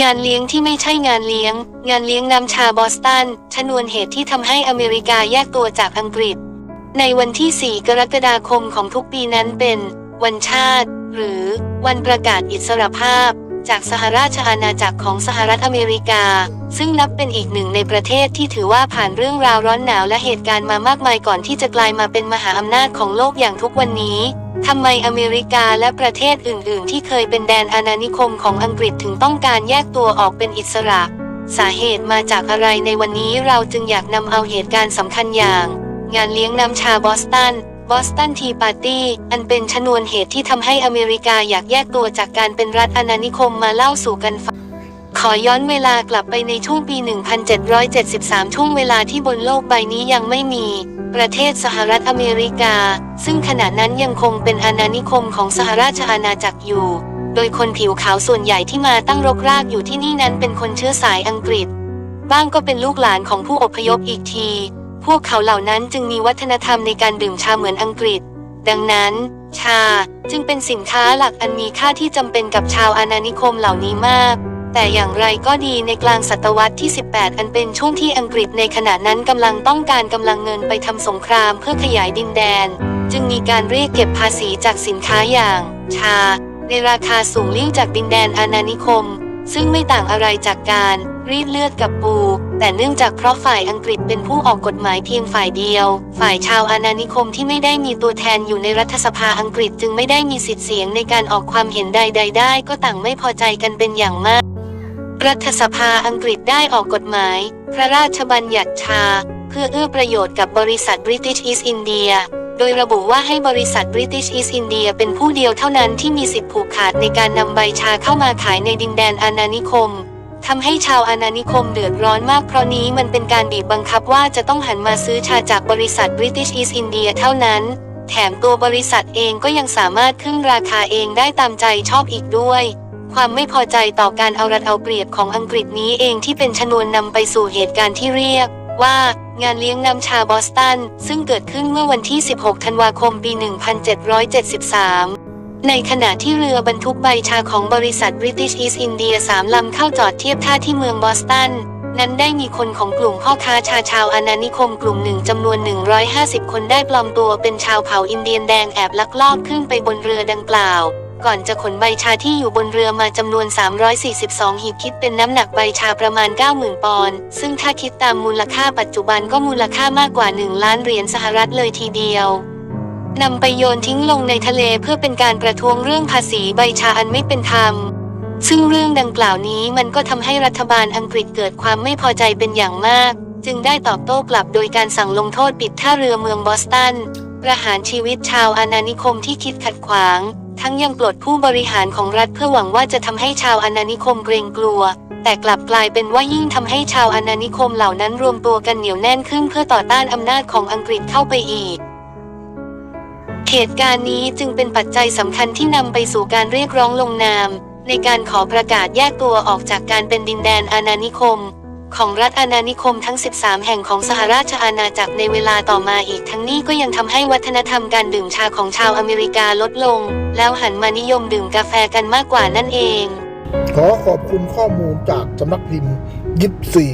งานเลี้ยงที่ไม่ใช่งานเลี้ยง งานเลี้ยงน้ำชาบอสตัน ชนวนเหตุที่ทำให้อเมริกาแยกตัวจากอังกฤษ ในวันที่ 4 กรกฎาคมของทุกปีนั้นเป็น วันชาติ หรือวันประกาศอิสรภาพ จากสหราชอาณาจักรของสหรัฐอเมริกา ซึ่งนับเป็นอีกหนึ่งในประเทศที่ถือว่าผ่านเรื่องราวร้อนหนาวและเหตุการณ์มามากมายก่อนที่จะกลายมาเป็นมหาอำนาจของโลกอย่างทุกวันนี้ ทำไมอเมริกาและประเทศอื่น ๆ ที่เคยเป็นแดนอาณานิคมของอังกฤษถึงต้องการแยกตัวออกเป็นอิสระ สาเหตุมาจากอะไรในวันนี้เราจึงอยากนำเอาเหตุการณ์สำคัญอย่าง งานเลี้ยงน้ำชาบอสตันบอสตันทีปาร์ตี้อันเป็นชนวนเหตุที่ทำให้อเมริกาอยากแยกตัวจากการเป็นรัฐอาณานิคมมาเล่าสู่กันฟังขอย้อนเวลากลับไปในช่วงปี 1773 ช่วงเวลาที่บนโลกใบนี้ยังไม่มี ประเทศสหรัฐอเมริกา ซึ่งขณะนั้นยังคงเป็นอาณานิคมของสหราชอาณาจักรอยู่ โดยคนผิวขาวส่วนใหญ่ที่มาตั้งรกรากอยู่ที่นี่นั้นเป็นคนเชื้อสายอังกฤษ บ้างก็เป็นลูกหลานของผู้อพยพอีกที พวกเขาเหล่านั้นจึงมีวัฒนธรรมในการดื่มชาเหมือนอังกฤษ ดังนั้น ชาจึงเป็นสินค้าหลักอันมีค่าที่จำเป็นกับชาวอาณานิคมเหล่านี้มาก แต่อย่างไรก็ดีในกลางศตวรรษที่ 18 อันเป็นช่วงที่อังกฤษในขณะนั้นกำลังต้องการกำลังเงินไปทำสงครามเพื่อขยายดินแดน จึงมีการเรียกเก็บภาษีจากสินค้าอย่าง ชา ในราคาสูงลิ่งจากดินแดนอาณานิคม ซึ่งไม่ต่างอะไรจากการรีดเลือดกับปู แต่เนื่องจากเพราะฝ่ายอังกฤษเป็นผู้ออกกฎหมายเพียงฝ่ายเดียว ฝ่ายชาวอาณานิคมที่ไม่ได้มีตัวแทนอยู่ในรัฐสภาอังกฤษจึงไม่ได้มีสิทธิเสียงในการออกความเห็นใดๆได้ ก็ต่างไม่พอใจกันเป็นอย่างมาก รัฐสภาอังกฤษได้ออกกฎหมาย พระราชบัญญัติชา เพื่อเอื้อประโยชน์กับบริษัท British East India โดยระบุว่าให้บริษัท British East India เป็นผู้เดียวเท่านั้นที่มีสิทธิผูกขาดในการนำใบชาเข้ามาขายในดินแดนอาณานิคมทำให้ชาวอาณานิคมเดือดร้อนมากเพราะนี้มันเป็นการบีบบังคับว่าจะต้องหันมาซื้อชาจากบริษัท British East India เท่านั้น แถมตัวบริษัทเองก็ยังสามารถขึ้นราคาเองได้ตามใจชอบอีกด้วย ความไม่พอใจต่อการเอารัดเอาเปรียบของอังกฤษนี้เองที่เป็นชนวนนำไปสู่เหตุการณ์ที่เรียกว่างานเลี้ยงน้ำชาบอสตัน ซึ่งเกิดขึ้นเมื่อวันที่ 16 ธันวาคม ปี 1773 ในขณะที่เรือบรรทุกใบชาของบริษัท British East India สามลำเข้าจอดเทียบท่าที่เมืองบอสตัน นั้นได้มีคนของกลุ่มพ่อค้าชาชาวอาณานิคมกลุ่มหนึ่งจำนวน 150 คนได้ปลอมตัวเป็นชาวเผ่าอินเดียนแดงแอบลักลอบขึ้นไปบนเรือดังกล่าว ก่อนจะขนใบชาที่อยู่บนเรือมาจำนวน 342 หีบคิดเป็นน้ำหนักใบชาประมาณ 90,000 ปอนด์ ซึ่งถ้าคิดตามมูลค่าปัจจุบันก็มูลค่ามากกว่า 1 ล้านเหรียญสหรัฐเลยทีเดียวนำไปโยนทิ้งลงในทะเลเพื่อเป็นการประท้วงเรื่องภาษีใบชาอันไม่เป็นธรรม ซึ่งเรื่องดังกล่าวนี้มันก็ทำให้รัฐบาลอังกฤษเกิดความไม่พอใจเป็นอย่างมาก จึงได้ตอบโต้กลับโดยการสั่งลงโทษปิดท่าเรือเมืองบอสตันประหารชีวิตชาวอาณานิคมที่คิดขัดขวาง ทั้งยังปลดผู้บริหารของรัฐเพื่อหวังว่าจะทำให้ชาวอาณานิคมเกรงกลัว แต่กลับกลายเป็นว่ายิ่งทำให้ชาวอาณานิคมเหล่านั้นรวมตัวกันเหนียวแน่นขึ้นเพื่อต่อต้านอำนาจของอังกฤษเข้าไปอีกเหตุการณ์นี้จึงเป็นปัจจัยสำคัญที่นำไปสู่การเรียกร้องลงนาม ในการขอประกาศแยกตัวออกจากการเป็นดินแดนอาณานิคม ของรัฐอาณานิคมทั้ง 13 แห่งของสหราชอาณาจักรในเวลาต่อมาอีกทั้งนี้ก็ยังทำให้วัฒนธรรมการดื่มชาของชาวอเมริกาลดลง แล้วหันมานิยมดื่มกาแฟกันมากกว่านั่นเอง ขอขอบคุณข้อมูลจากสำนักพิมพ์ยิปซี